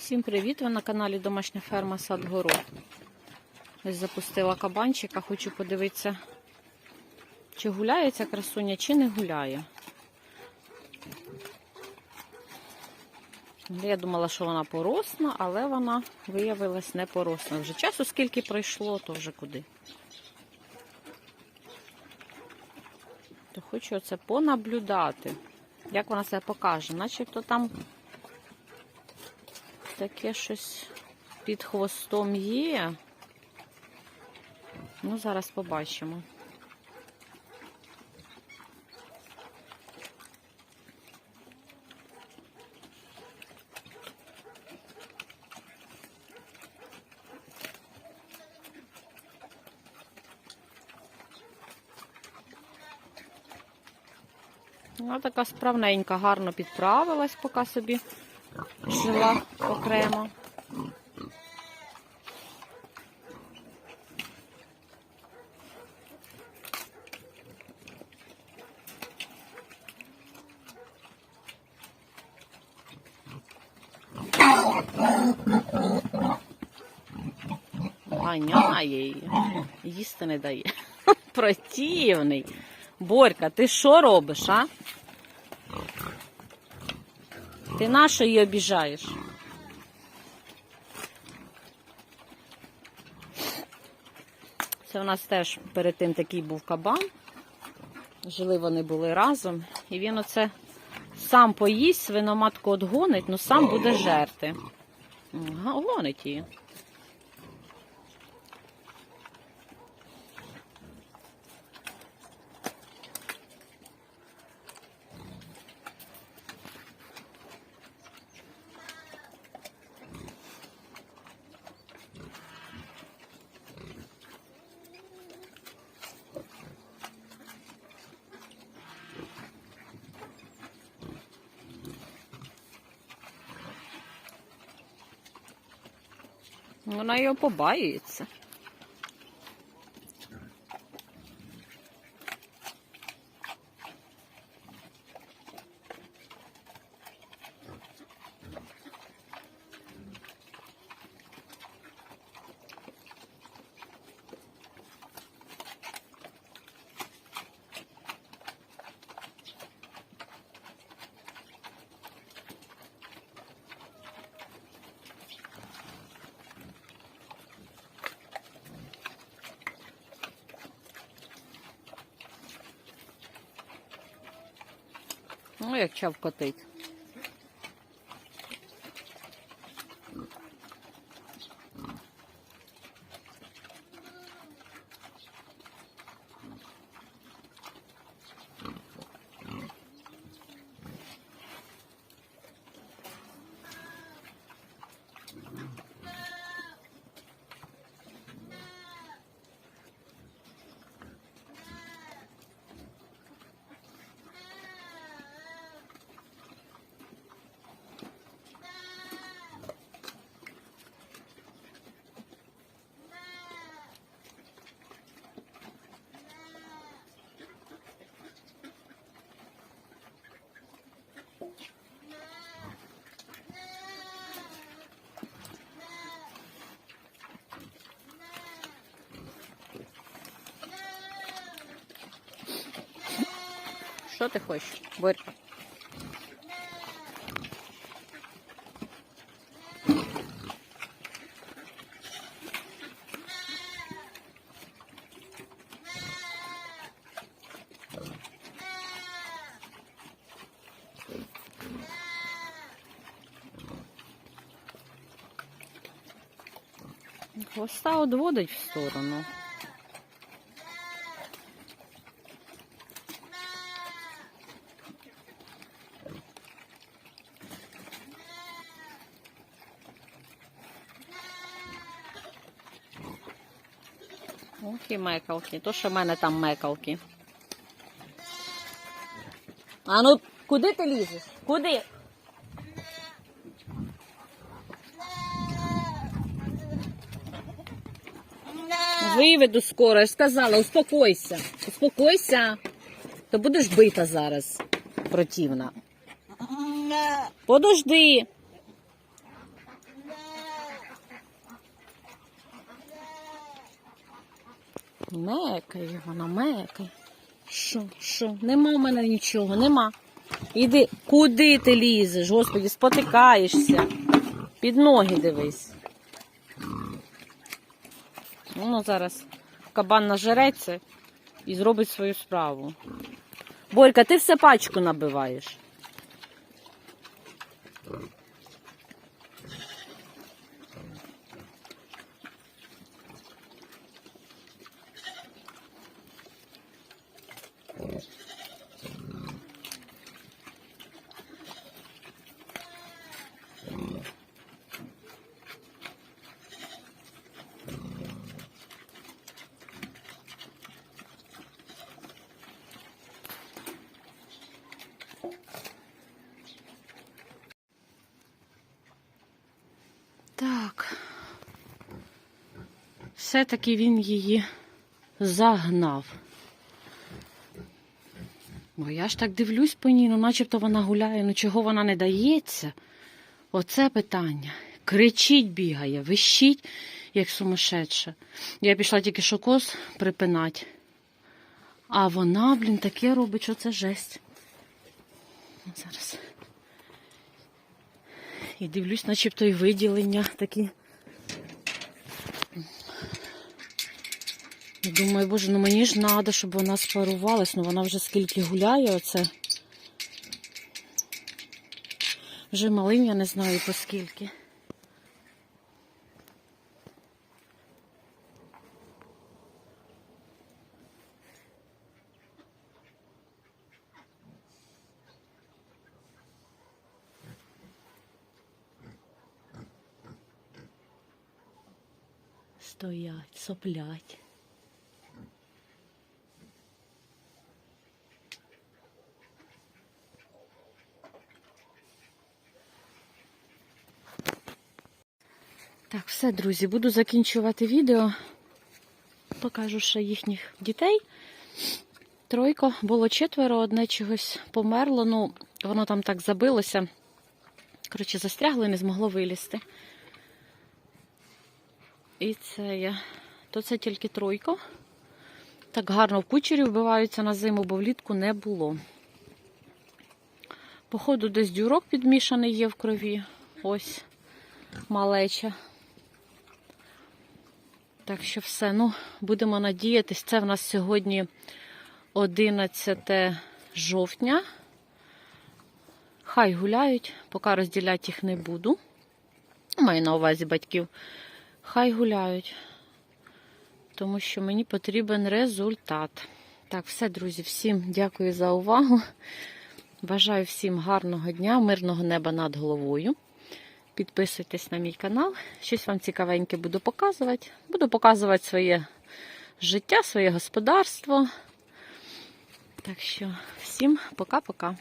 Всім привіт! Ви на каналі Домашня ферма Сад Город. Ось запустила кабанчика, хочу подивитися, чи гуляє ця красуня, чи не гуляє. Я думала, що вона поросна, але вона виявилась не поросна. Вже часу скільки пройшло, то вже куди. То хочу оце понаблюдати, як вона себе покаже. Начебто там таке щось під хвостом є. Ну, зараз побачимо. Вона така справненька, гарно підправилась, поки собі жила окремо. Ганяє її, їсти не дає. Противний. Борька, ти що робиш, а? Ти на що її обіжаєш? Це у нас теж перед тим такий був кабан. Жили вони були разом. І він оце сам поїсть, свиноматку отгонить, але сам буде жерти. Гонить її. Вона його побаюється. Ну, як чавкотить. Що ти хочеш, Борька? Хвоста одводить в сторону. Ох і мекалки. То, що в мене там мекалки. А ну, куди ти лізеш? Куди? Виведу скоро, я ж сказала, успокойся. Успокойся. То будеш бита зараз. Противна. Подожди. Мекає, вона мекає. Що, що? Нема в мене нічого, нема. Іди, куди ти лізеш? Господі, спотикаєшся. Під ноги дивись. Ну, зараз кабан нажереться і зробить свою справу. Борька, ти все пачку набиваєш. Так. Все-таки він її загнав. Бо я ж так дивлюсь по ній, ну начебто вона гуляє, ну чого вона не дається? Оце питання. Кричить, бігає, вищить, як сумасшедша. Я пішла тільки що коз припинати. А вона, блін, таке робить, що це жесть. Зараз. І дивлюсь, начебто і виділення такі. Думаю, боже, ну мені ж треба, щоб вона спарувалась. Ну вона вже скільки гуляє оце. Вже малим, я не знаю по скільки. Стоять, соплять. Так, все, друзі, буду закінчувати відео. Покажу ще їхніх дітей. Тройко, було четверо, одне чогось померло. Ну, воно там так забилося. Коротше, застрягло і не змогло вилізти. І це я. То це тільки тройко. Так гарно в кучері вбиваються на зиму, бо влітку не було. Походу, десь дюрок підмішаний є в крові. Ось малеча. Так що все, ну, будемо надіятись. Це в нас сьогодні 11 жовтня. Хай гуляють, поки розділяти їх не буду. Маю на увазі батьків. Хай гуляють, тому що мені потрібен результат. Так, все, друзі, всім дякую за увагу. Бажаю всім гарного дня, мирного неба над головою. Підписуйтесь на мій канал. Щось вам цікавеньке буду показувати. Буду показувати своє життя, своє господарство. Так що, всім пока-пока.